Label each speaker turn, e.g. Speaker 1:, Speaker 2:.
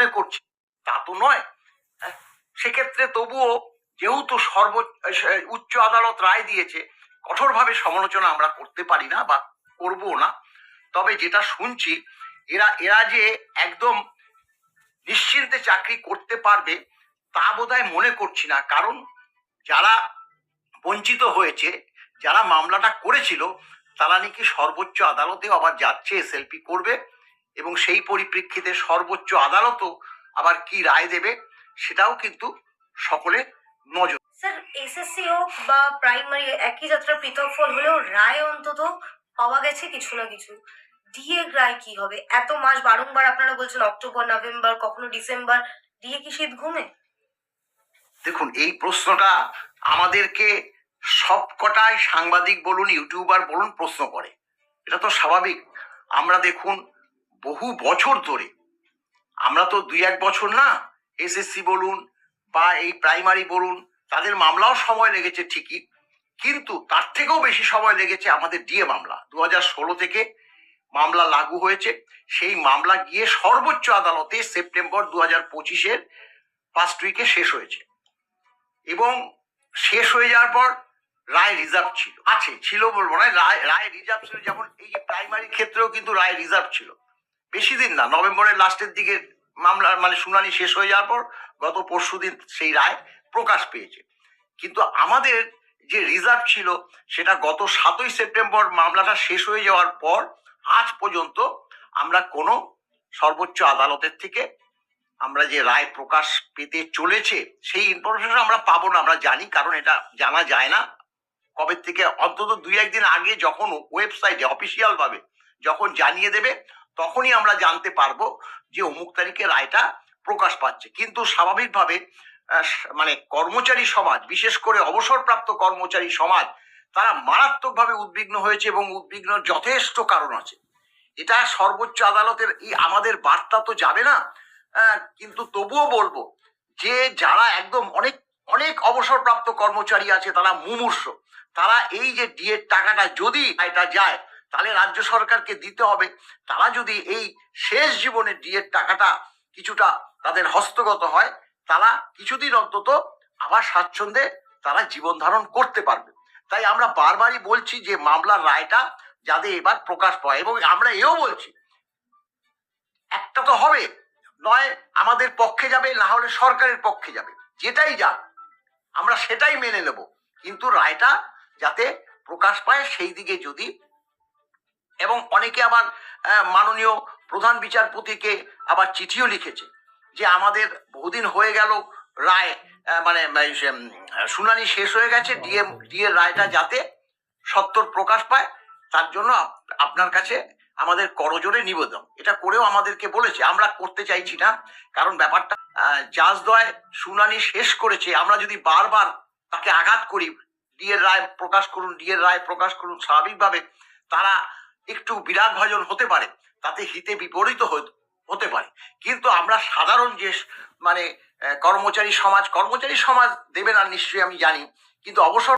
Speaker 1: মনে করছি। তা তো নয়। হ্যাঁ, সেক্ষেত্রে তবুও যেহেতু সর্ব উচ্চ আদালত রায় দিয়েছে কঠোরভাবে সমালোচনা আমরা করতে পারি না বা করব না। তবে যেটা শুনছি এরা এরা যে একদম নিশ্চিন্তে চাকরি করতে পারবে তা বোধহয় মনে করছি না। কারণ যারা বঞ্চিত হয়েছে যারা মামলাটা করেছিল তারা নাকি সর্বোচ্চ আদালতেও আবার যাচ্ছে এসএলপি করবে। এবং সেই পরিপ্রেক্ষিতে সর্বোচ্চ আদালতও আবার কি রায় দেবে সেটাও কিন্তু সকলে নজর
Speaker 2: স্যার এসএসসি হোক বা প্রাইমারি একই যাত্রা পৃথক ফল হলেও রায় অন্তত পাওয়া গেছে কিছু না কিছু। ডিএ রায় কি হবে? এত মাস বারংবার আপনারা বলছেন অক্টোবর নভেম্বর কখনো ডিসেম্বর। ডিএ কি শীত ঘুমে?
Speaker 1: দেখুন এই প্রশ্নটা আমাদেরকে সবকটাই সাংবাদিক বলুন ইউটিউবার বলুন প্রশ্ন করে। এটা তো স্বাভাবিক। আমরা দেখুন বহু বছর ধরে। আমরা তো দুই এক বছর না এসএসসি বলুন বা এই প্রাইমারি বলুন, তাদের মামলাও সময় লেগেছে ঠিকই, কিন্তু তার থেকেও বেশি সময় লেগেছে আমাদের ডিএ মামলা। দু ষোলো থেকে মামলা লাগু হয়েছে। সেই মামলা গিয়ে সর্বোচ্চ আদালতে সেপ্টেম্বর দু হাজার পঁচিশের ফার্স্ট উইকে শেষ হয়েছে। এবং শেষ হয়ে যাওয়ার পর রায় রিজার্ভ ছিল, আছে, ছিল বলব না, রায় রায় রিজার্ভ ছিল, যেমন এই প্রাইমারি ক্ষেত্রেও কিন্তু রায় রিজার্ভ ছিল। বেশি দিন না। নভেম্বরের লাস্টের দিকে মামলার মানে শুনানি শেষ হয়ে যাওয়ার পর গত পরশু দিন সেই রায় প্রকাশ পেয়েছে। কিন্তু আমাদের যে রিজার্ভ ছিল, সেটা গত সাতই সেপ্টেম্বর মামলাটা শেষ হয়ে যাওয়ার পর আজ পর্যন্ত আমরা কোনো সর্বোচ্চ আদালতের থেকে আমরা যে রায় প্রকাশ পেতে চলেছে, সেই ইনফরমেশন আমরা পাবো না, আমরা জানি, কারণ এটা জানা যায় না। কবে থেকে? অন্তত দুই একদিন আগে যখন ওয়েবসাইটে অফিসিয়াল ভাবে যখন জানিয়ে দেবে তখনই আমরা জানতে পারব যে অমুক তারিখে রায়টা প্রকাশ পাচ্ছে। কিন্তু স্বাভাবিকভাবে মানে কর্মচারী সমাজ, বিশেষ করে অবসরপ্রাপ্ত কর্মচারী সমাজ, তারা মারাত্মকভাবে উদ্বিগ্ন হয়েছে এবং উদ্বিগ্ন যথেষ্ট কারণ আছে। এটা সর্বোচ্চ আদালতের এই আমাদের বার্তা তো যাবে না কিন্তু তবুও বলব যে যারা একদম অনেক অনেক অবসরপ্রাপ্ত কর্মচারী আছে, তারা মুমূর্ষ। তারা এই যে ডিএর টাকাটা যদি এটা যায় তাহলে রাজ্য সরকারকে দিতে হবে। তারা যদি এই শেষ জীবনে ডিএর টাকাটা কিছুটা তাদের হস্তগত হয়, তারা কিছুদিন অন্তত আবার স্বাচ্ছন্দ্যে তারা জীবন ধারণ করতে পারবে। তাই আমরা বারবারই বলছি যে মামলার রায়টা যাতে এবার প্রকাশ পায় এবং আমরা এও বলছি, একটা তো হবে, নয় আমাদের পক্ষে যাবে, না হলে সরকারের পক্ষে যাবে। যেটাই যাক, আমরা সেটাই মেনে নেব। কিন্তু রায়টা যাতে প্রকাশ পায়, সেই দিকে যদি এবং অনেকে আবার মাননীয় প্রধান বিচারপতিকে আবার চিঠিও লিখেছে যে আমাদের বহুদিন হয়ে গেল রায় মানে শুনানি শেষ হয়ে গেছে ডিএম ডিএর রায়টা যাতে সত্তর প্রকাশ পায় তার জন্য আপনার কাছে আমাদের করজোরে নিবেদন। এটা করেও আমাদেরকে বলেছে আমরা করতে চাইছি না কারণ ব্যাপারটা জাজদয় শুনানি শেষ করেছে আমরা যদি বারবার তাকে আঘাত করি ডিএর রায় প্রকাশ করুন ডিএর রায় প্রকাশ করুন স্বাভাবিকভাবে তারা একটু বিরাট ভাজন হতে পারে, তাতে হিতে বিপরীত হতে- পারে। কিন্তু আমরা সাধারণ যে মানে কর্মচারী সমাজ কর্মচারী সমাজ দেবে না নিশ্চয়ই আমি জানি, কিন্তু অবসর